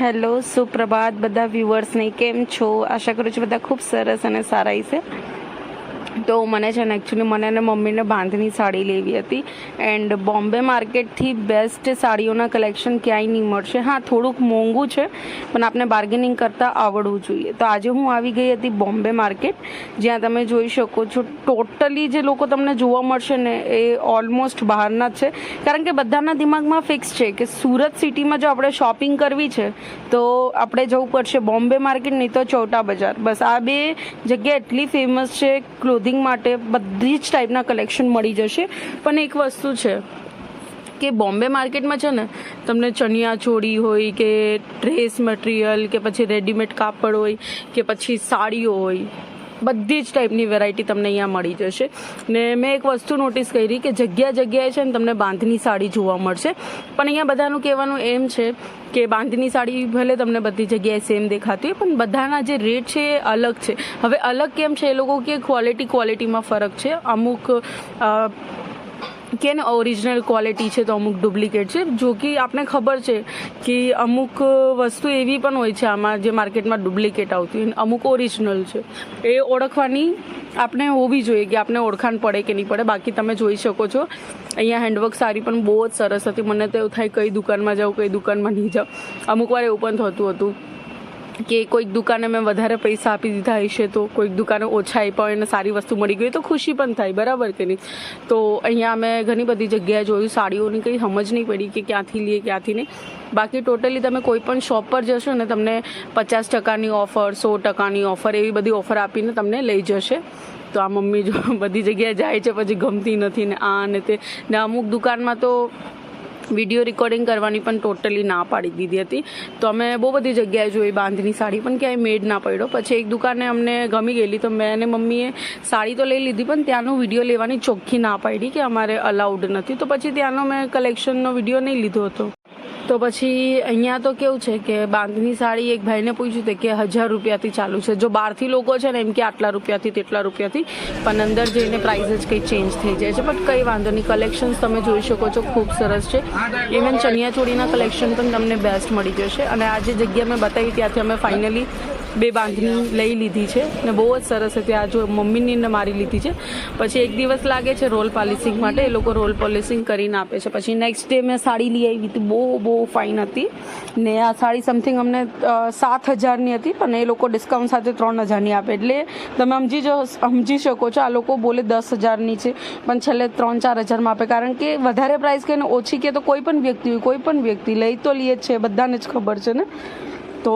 Hello, સુપ્રભાત, બધા વ્યુઅર્સને કેમ છો? આશા કરું છું બધા ખૂબ સરસ અને સારા હશે. તો મને છે ને એકચ્યુઅલી મને અને મમ્મીને બાંધની સાડી લેવી હતી. એન્ડ બોમ્બે માર્કેટથી બેસ્ટ સાડીઓના કલેક્શન ક્યાંય નહીં મળશે. હા, થોડુંક મોંઘું છે, પણ આપણે બાર્ગેનિંગ કરતાં આવડવું જોઈએ. તો આજે હું આવી ગઈ હતી બોમ્બે માર્કેટ જ્યાં તમે જોઈ શકો છો ટોટલી જે લોકો તમને જોવા મળશે ને, એ ઓલમોસ્ટ બહારના જ છે. કારણ કે બધાના દિમાગમાં ફિક્સ છે કે સુરત સિટીમાં જો આપણે શોપિંગ કરવી છે, તો આપણે જવું પડશે બોમ્બે માર્કેટ નહીં તો ચૌટા બજાર. બસ આ બે જગ્યા એટલી ફેમસ છે ક્લોધિંગ માટે બધી જ ટાઈપના કલેક્શન મળી જશે. પણ એક વસ્તુ છે કે બોમ્બે માર્કેટમાં છે ને, તમને ચણિયા ચોળી હોય કે ડ્રેસ મટીરિયલ કે પછી રેડીમેડ કાપડ હોય કે પછી સાડીઓ હોય બધી જ ટાઈપની વેરાયટી તમને અહીંયા મળી જશે. ને મેં એક વસ્તુ નોટિસ કરી કે જગ્યા જગ્યાએ છે ને તમને બાંધની સાડી જોવા મળશે. પણ અહીંયા બધાનું કહેવાનું એમ છે કે બાંધની સાડી ભલે તમને બધી જગ્યાએ સેમ દેખાતી હોય, પણ બધાના જે રેટ છે એ અલગ છે. હવે અલગ કેમ છે? એ લોકો કે ક્વોલિટી ક્વોલિટીમાં ફરક છે. અમુક કે ને ઓરિજિનલ ક્વોલિટી છે તો અમુક ડુપ્લિકેટ છે, જો કે આપણે ખબર છે કે અમુક વસ્તુ એવી પણ હોય છે આમાં જે માર્કેટમાં ડુપ્લિકેટ આવતી હોય, અમુક ઓરિજિનલ છે. એ ઓળખવાની આપણે હોવી જોઈએ કે આપણે ઓળખાણ પડે કે નહીં પડે. બાકી તમે જોઈ શકો છો, અહીંયા હેન્ડવર્ક સારી પણ બહુ જ સરસ હતી. મને તો એવું થાય કઈ દુકાનમાં જાઉં કઈ દુકાનમાં નહીં જાઉં અમુક વાર એવું પણ થતું હતું. કે કોઈક દુકાને મેં વધારે પૈસા આપી દીધા હશે તો કોઈક દુકાને ઓછા આપ્યા હોય અને સારી વસ્તુ મળી ગઈ તો ખુશી પણ થાય, બરાબર કે નહીં? તો અહીંયા મેં ઘણી બધી જગ્યાએ જોયું, સાડીઓની કંઈ સમજ નહીં પડી કે ક્યાંથી લઈએ, ક્યાંથી નહીં. બાકી ટોટલી તમે કોઈ પણ શોપ પર જશો ને તમને પચાસ ટકાની ઓફર, સો ટકાની ઓફર એવી બધી ઓફર આપીને તમને લઈ જશે. તો આ મમ્મી જો બધી જગ્યાએ જાય છે, પછી ગમતી નથી ને આ ને તે. ને અમુક દુકાનમાં તો વીડિયો રેકોર્ડિંગ કરવાની પણ ટોટલી ના પાડી દીધી હતી. તો અમે બહુ બધી જગ્યાએ જોઈ બાંધની સાડી, પણ ક્યાંય મેડ ના પડ્યો. પછી એક દુકાને અમને ગમી ગયેલી, તો મેં અને મમ્મીએ સાડી તો લઈ લીધી, પણ ત્યાંનો વીડિયો લેવાની ચોખ્ખી ના પાડી કે અમારે અલાઉડ નથી. તો પછી ત્યાંનો મેં કલેક્શનનો વીડિયો નહીં લીધો હતો. તો પછી અહીંયા તો કેવું છે કે બાંધની સાડી એક ભાઈને પૂછ્યું હતું કે હજાર રૂપિયાથી ચાલુ છે. જો બહારથી લોકો છે ને એમ કે આટલા રૂપિયાથી, તેટલા રૂપિયાથી, પણ અંદર જઈને પ્રાઇસ જ કંઈ ચેન્જ થઈ જાય છે. બટ કંઈ વાંધો નહીં. કલેક્શન્સ તમે જોઈ શકો છો. ખૂબ સરસ છે. ઇવન ચણિયાચોળીના કલેક્શન પણ તમને બેસ્ટ મળી જશે. અને આ જે જગ્યા મેં બતાવી, ત્યાંથી અમે ફાઇનલી બે બાંધણી લઈ લીધી છે ને બહુ જ સરસ હતી. આ જો મમ્મીની મારી લીધી છે. પછી એક દિવસ લાગે છે રોલ પોલિશિંગ માટે, એ લોકો રોલ પોલિશિંગ કરીને આપે છે. પછી નેક્સ્ટ ડે મેં સાડી લઈ આવી હતી. બહુ બહુ ફાઇન હતી. ને આ સાડી સમથિંગ અમને સાત હજારની હતી, પણ એ લોકો ડિસ્કાઉન્ટ સાથે ત્રણ હજારની આપે. એટલે તમે સમજી જો, સમજી શકો છો, આ લોકો બોલે દસ હજારની છે, પણ છેલ્લે ત્રણ, ચાર હજારમાં આપે. કારણ કે વધારે પ્રાઇસ કહીને ઓછી કે તો કોઈ પણ વ્યક્તિ કોઈ પણ વ્યક્તિ, લઈ તો લઈએ જ છે, બધાને જ ખબર છે ને. તો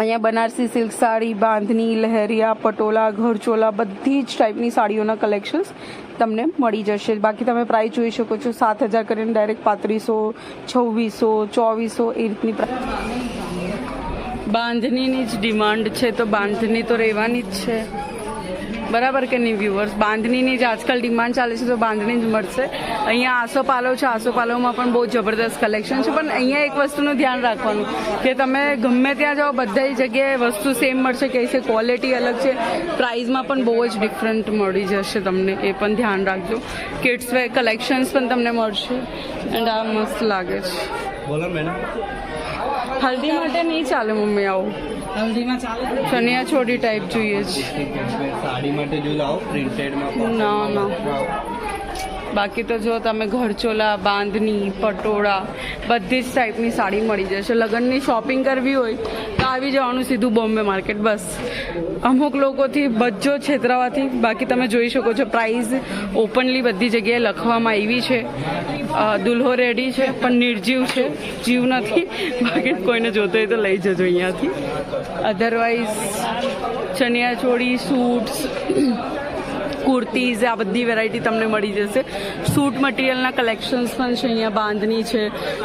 અહીંયા બનારસી સિલ્ક સાડી બાંધણી લહેરિયા પટોલા ઘરચોલા બધી જ ટાઈપની સાડીઓના કલેક્શન્સ તમને મળી જશે. બાકી તમે પ્રાઇસ જોઈ શકો છો સાત હજાર કરીને ડાયરેક્ટ પાંત્રીસો, છવ્વીસો, ચોવીસો એ રીતની બાંધણીની જ ડિમાન્ડ છે, તો બાંધણી તો રહેવાની જ છે. બરાબર કે નહીં વ્યુઅર્સ બાંધણીની જ આજકાલ ડિમાન્ડ ચાલે છે તો બાંધણી જ મળશે. અહીંયા આસોપાલો છે આસોપાલોમાં પણ બહુ જબરદસ્ત કલેક્શન છે પણ અહીંયા એક વસ્તુનું ધ્યાન રાખવાનું કે તમે ગમે ત્યાં જાઓ બધા જગ્યાએ વસ્તુ સેમ મળશે કે છે ક્વોલિટી અલગ છે પ્રાઇઝમાં પણ બહુ જ ડિફરન્ટ મળી જશે તમને એ પણ ધ્યાન રાખજો. કિડ્સ વેર કલેક્શન્સ પણ તમને મળશે એન્ડ આ મસ્ત લાગે છે. હલ્દી માટે નહીં ચાલે મમ્મી આવું. ચણિયા છોડી ટાઈપ જોઈએ છે. સાડી માટે જો લાવો પ્રિન્ટેડમાં ના ના. બાકી તો જો તમે ઘરચોલા, બાંધણી, પટોળા, બધી જ ટાઈપની સાડી મળી જશે. લગ્નની શોપિંગ કરવી હોય તો આવી જવાનું સીધું બોમ્બે માર્કેટ બસ. અમુક લોકોથી બચ્ચો છેતરાવાથી. બાકી તમે જોઈ શકો છો પ્રાઇઝ ઓપનલી બધી જગ્યાએ લખવામાં આવી છે. દુલ્હો રેડી છે, પણ નિર્જીવ છે. જીવ નથી. બાકી કોઈને જોતો હોય તો લઈ જજો અહીંયાથી. અધરવાઇઝ ચણિયા ચોળી સૂટ્સ કુર્તીઝ, આ બધી વેરાયટી તમને મળી જશે. સૂટ મટીરિયલના કલેક્શન્સ પણ છે અહીંયા બાંધણી છે.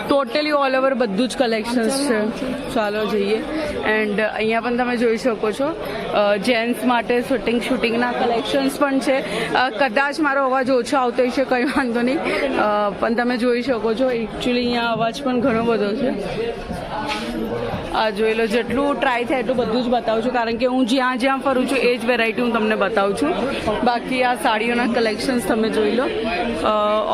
ટોટલી ઓલ ઓવર બધું જ કલેક્શન્સ છે. ચાલો જઈએ. એન્ડ અહીંયા પણ તમે જોઈ શકો છો જેન્ટ્સ માટે શૂટિંગ શૂટિંગના કલેક્શન્સ પણ છે. કદાચ મારો અવાજ ઓછો આવતો હશે, કંઈ વાંધો નહીં. પણ તમે જોઈ શકો છો એકચ્યુઅલી અહીંયા અવાજ પણ ઘણો બધો છે. જોઈ લો, જેટલું ટ્રાય થાય એટલું બધું જ બતાવું છું. કારણ કે હું જ્યાં જ્યાં ફરું છું, એ જ વેરાયટી હું તમને બતાવું છું. બાકી આ સાડીઓના કલેક્શન્સ તમે જોઈ લો.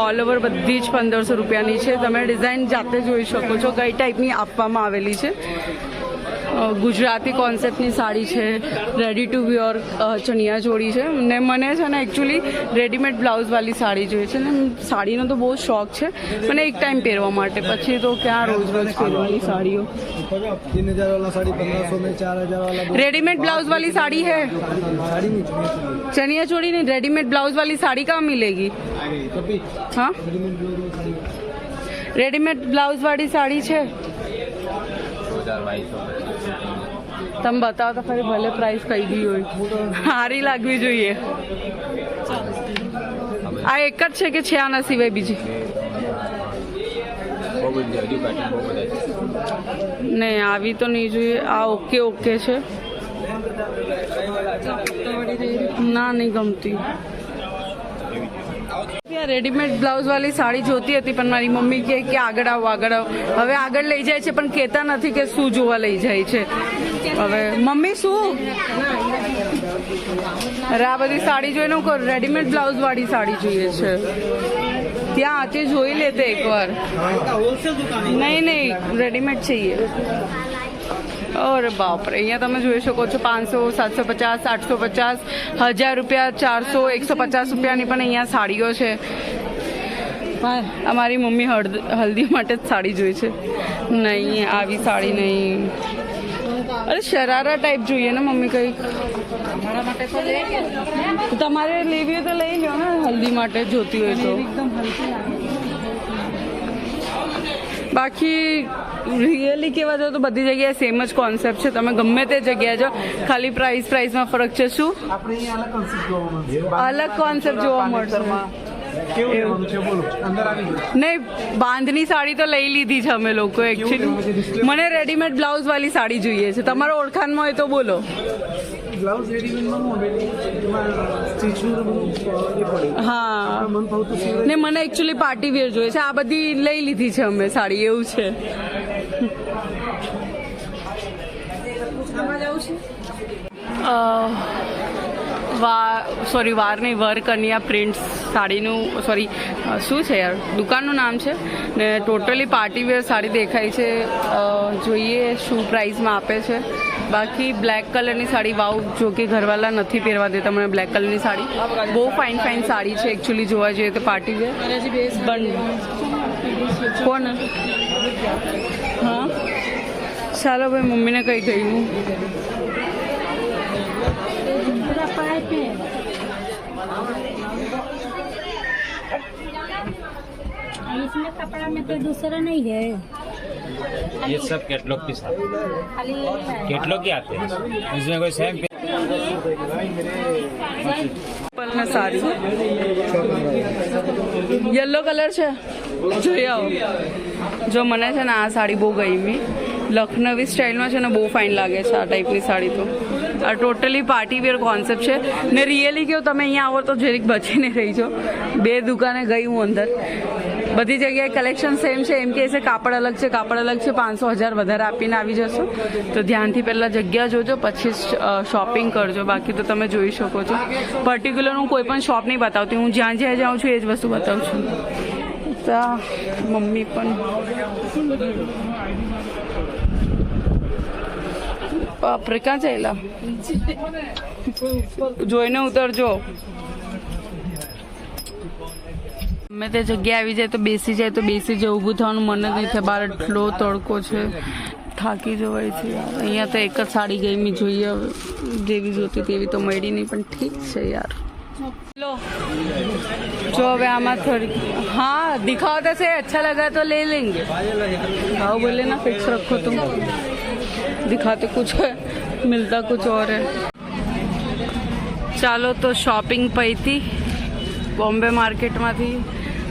ઓલ ઓવર બધી જ પંદરસો રૂપિયાની છે. તમે ડિઝાઇન જાતે જોઈ શકો છો. કઈ ટાઈપની આપવામાં આવેલી છે. ગુજરાતી કોન્સેપ્ટની સાડી છે ready to wear chaniya choli છે ને મને છે ને એકચ્યુઅલી રેડીમેડ બ્લાઉઝવાળી સાડી જોઈએ છે ને સાડીનો તો બહુ શોખ છે મને એક ટાઈમ પહેરવા માટે પછી તો ક્યાં રોજ રોજ પહેરવાની સાડીઓ तीन हजार वाला साड़ी पंद्रह सौ में चार हजार वाला रेडीमेड ब्लाउज वाली साड़ी है साड़ी नहीं चाहिए चनिया चोली नहीं रेडीमेड ब्लाउज वाली साड़ी कहाँ मिलेगी कभी हाँ તમે બતાવો તો ખરી ભલે પ્રાઇસ કહી દી હોય. સારી લાગવી જોઈએ. આ એક જ છે કે છે આના સિવાય બીજી? નહીં આવી તો નહીં જોઈએ. આ ઓકે ઓકે છે. ના નહીં ગમતી. રેડીમેડ બ્લાઉઝ વાળી સાડી જોતી હતી પણ મારી મમ્મી કહે કે આગળ આવો આગળ આવો. હવે આગળ લઈ જાય છે પણ કહેતા નથી કે શું જોવા લઈ જાય છે. હવે મમ્મી, શું? રા બધી સાડી જોઈને હું રેડીમેડ બ્લાઉઝ વાળી સાડી જોઈએ છે. ત્યાં આજે જોઈ લેતે એકવાર. નહીં નહીં રેડીમેડ છે અરે બાપરે, અહીંયા તમે જોઈ શકો છો પાંચસો, સાતસો પચાસ, આઠસો પચાસ, હજાર રૂપિયા, ચારસો, એકસો પચાસ રૂપિયાની પણ અહીંયા સાડીઓ છે. અમારી મમ્મી હળદ હલ્દી માટે જ સાડી જોઈ છે. નહીં, આવી સાડી નહીં. અરે શરારા ટાઈપ જોઈએ ને મમ્મી કઈ તમારે લેવી હોય તો લઈ લો ને હલ્દી માટે જોતી હોય તો. બાકી રિયલી કહેવા જાવ તો બધી જગ્યાએ સેમ જ કોન્સેપ્ટ છે. તમે ગમે તે જગ્યાએ જાઓ ખાલી પ્રાઇસ પ્રાઇસમાં ફરક છે શું? અલગ કોન્સેપ્ટ જોવા મળશે. કેવું છે? બોલો અંદર આવી નહીં બાંધની સાડી તો લઈ લીધી છે અમે લોકો એકચ્યુઅલી મને રેડીમેડ બ્લાઉઝ વાળી સાડી જોઈએ છે. તમારા ઓળખાણમાં હોય તો બોલો. બ્લાઉઝ રેડીમેડમાં હા. મન ને મને એકચ્યુઅલી પાર્ટી વેર જોઈએ છે. આ બધી લઈ લીધી છે અમે સાડી એવું છે. અ, વા સોરી વાર નહીં વર કન્યા પ્રિન્ટ્સ સાડીનું સોરી શું છે યાર? દુકાનનું નામ છે? ને ટોટલી પાર્ટી વેર સાડી દેખાય છે. જોઈએ શું પ્રાઇસમાં આપે છે. બાકી બ્લેક કલરની સાડી, વાવ, જો કે ઘરવાળા નથી પહેરવા દેતા મને બ્લેક કલરની સાડી. બહુ ફાઇન ફાઇન સાડી છે એકચ્યુઅલી જોવા જઈએ તો પાર્ટી વેર પણ કોણ? હા? ચાલો ભાઈ, મમ્મીને કઈ ગયું इसमें कपड़ा में तो दूसरा नहीं है ये सब कैटलॉग के साथ खाली ये है कैटलॉग के आते हैं इसमें कोई सेम પલને સારી યલો કલર છે જોઈ આવો જો મને છે ને આ સાડી બહુ ગમી લખનવી સ્ટાઇલમાં છે ને બહુ ફાઇન લાગે છે આ ટાઈપની સાડી તો આ ટોટલી પાર્ટી વેર કોન્સેપ્ટ છે ને રિયલી કેવું તમે અહીંયા આવો તો જરીક બચીને રહી છો બે દુકાને ગઈ હું અંદર બધી જગ્યાએ કલેક્શન સેમ છે. એમ કે છે, કાપડ અલગ છે, કાપડ અલગ છે. પાંચસો હજાર વધારે આપીને આવી જશો. તો ધ્યાનથી પહેલાં જગ્યા જોજો, પછી શોપિંગ કરજો. બાકી તો તમે જોઈ શકો છો. પર્ટિક્યુલર હું કોઈ પણ શોપ નહીં બતાવતી. હું જ્યાં જ્યાં જાઉં છું એ જ વસ્તુ બતાવું છું. મમ્મી પણ. બાપરે, ક્યાં ચાલ્યા? જોઈને ઉતરજો. અમે તે જગ્યા આવી જાય તો બેસી જાય તો બેસી જાય, ઊભું થવાનું મન જ નહીં થાય. બહાર એટલો તડકો છે. થાકી જવાય છે અહીંયા તો એક જ સાડી ગઈ મેં જોઈએ જેવી જોતી તેવી તો મળી નહીં, પણ ઠીક છે યાર. જો હવે આમાં થોડી હા, દિખાવ તો છે. અચ્છા લગા તો લે લેંગે. ભાવ બોલે ના ફિક્સ રખો તું. દિખાતે કુછ મિલતા કુછ ઓર ચાલો તો શોપિંગ પૈતી બોમ્બે માર્કેટમાંથી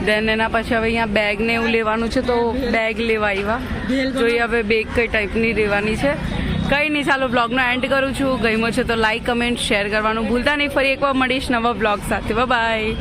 દેન એના પછી હવે અહીંયા બેગ ને એવું લેવાનું છે તો બેગ લેવા આવ્યા જોઈએ હવે બેગ કઈ ટાઈપની લેવાની છે. કંઈ નહીં ચાલો બ્લોગનો એન્ડ કરું છું. ગમ્યો છે તો લાઈક કમેન્ટ શેર કરવાનું ભૂલતા નહીં. ફરી એકવાર મળીશ નવા બ્લોગ સાથે. બાય